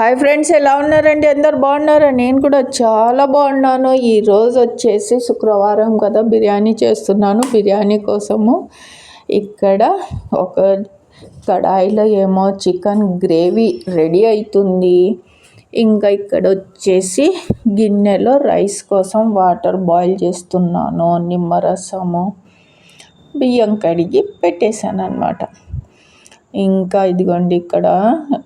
Hi friends ఎలా ఉన్నారండి? అందరు బాగున్నారా? నేను కూడా చాలా బాగున్నాను. ఈరోజు వచ్చేసి శుక్రవారం కదా బిర్యానీ చేస్తున్నాను. బిర్యానీ కోసము ఇక్కడ ఒక కడాయిలో ఏమో చికెన్ గ్రేవీ రెడీ అవుతుంది ఇంకా ఇక్కడ వచ్చేసి గిన్నెలో రైస్ కోసం వాటర్ బాయిల్ చేస్తున్నాను నిమ్మరసము బియ్యం కడిగి పెట్టేశాను అనమాట ఇంకా ఇదిగోండి ఇక్కడ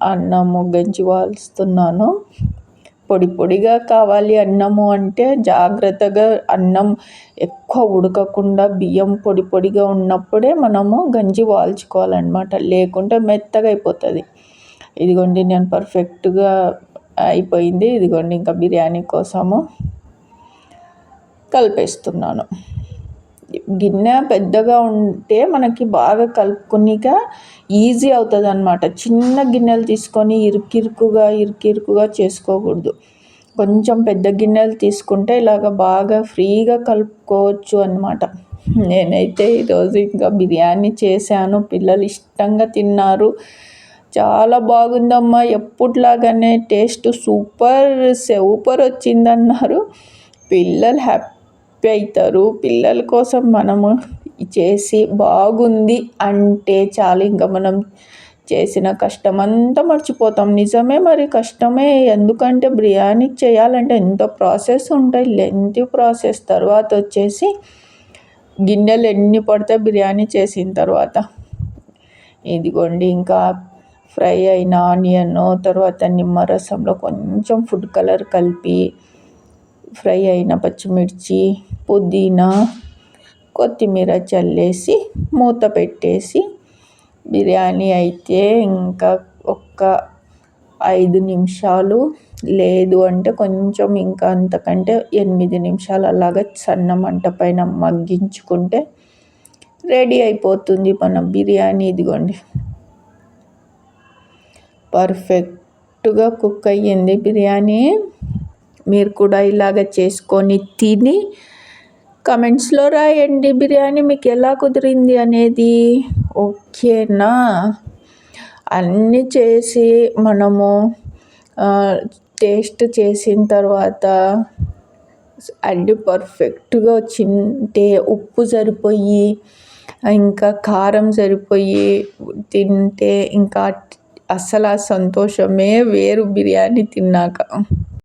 అన్నము గంజి వాల్స్తున్నాను పొడి పొడిగా కావాలి అన్నము అంటే జాగ్రత్తగా అన్నం ఎక్కువ ఉడకకుండా బియ్యం పొడి పొడిగా ఉన్నప్పుడే మనము గంజి వాల్చుకోవాలన్నమాట. లేకుంటే మెత్తగా అయిపోతుంది. ఇదిగోండి నేను పర్ఫెక్ట్గా అయిపోయింది. ఇదిగోండి ఇంకా బిర్యానీ కోసము కలిపేస్తున్నాను. గిన్నె పెద్దగా ఉంటే మనకి బాగా కలుపుకునిక ఈజీ అవుతుంది అనమాట చిన్న గిన్నెలు తీసుకొని ఇరుకిరుకుగా ఇరుకిరుకుగా చేసుకోకూడదు. కొంచెం పెద్ద గిన్నెలు తీసుకుంటే ఇలాగ బాగా ఫ్రీగా కలుపుకోవచ్చు అనమాట నేనైతే ఈరోజు ఇంకా బిర్యానీ చేశాను. పిల్లలు ఇష్టంగా తిన్నారు. చాలా బాగుందమ్మా. ఎప్పుట్లాగానే టేస్ట్ సూపర్ సూపర్ వచ్చిందన్నారు. పిల్లలు హ్యాపీ అవుతారు. పిల్లల కోసం మనము చేసి బాగుంది అంటే చాలు. ఇంకా మనం చేసిన కష్టం అంతా మర్చిపోతాం. నిజమే మరి కష్టమే. ఎందుకంటే బిర్యానీ చేయాలంటే ఎంతో ప్రాసెస్ ఉంటాయి. లెంత్ ప్రాసెస్ తర్వాత వచ్చేసి గిన్నెలు ఎన్ని పడితే బిర్యానీ చేసిన తర్వాత. ఇదిగోండి ఇంకా ఫ్రై అయిన ఆనియన్ తర్వాత నిమ్మరసంలో కొంచెం ఫుడ్ కలర్ కలిపి ఫ్రై అయిన పచ్చిమిర్చి పుదీనా కొత్తిమీర చల్లేసి మూత పెట్టేసి బిర్యానీ అయితే ఇంకా ఒక్క ఐదు నిమిషాలు లేదు అంటే కొంచెం ఇంకా అంతకంటే ఎనిమిది నిమిషాలు అలాగా సన్న మంట పైన మగ్గించుకుంటే రెడీ అయిపోతుంది మన బిర్యానీ ఇదిగోండి. పర్ఫెక్ట్గా కుక్ అయ్యింది బిర్యానీ. మీరు కూడా ఇలాగ చేసుకొని తిని కమెంట్స్లో రాయండి. బిర్యానీ మీకు ఎలా కుదిరింది అనేది. ఓకేనా? అన్నీ చేసి మనము టేస్ట్ చేసిన తర్వాత అన్నీ పర్ఫెక్ట్గా వచ్చింటే ఉప్పు సరిపోయి ఇంకా కారం సరిపోయి తింటే ఇంకా అసలు ఆ సంతోషమే వేరు బిర్యానీ తిన్నాక.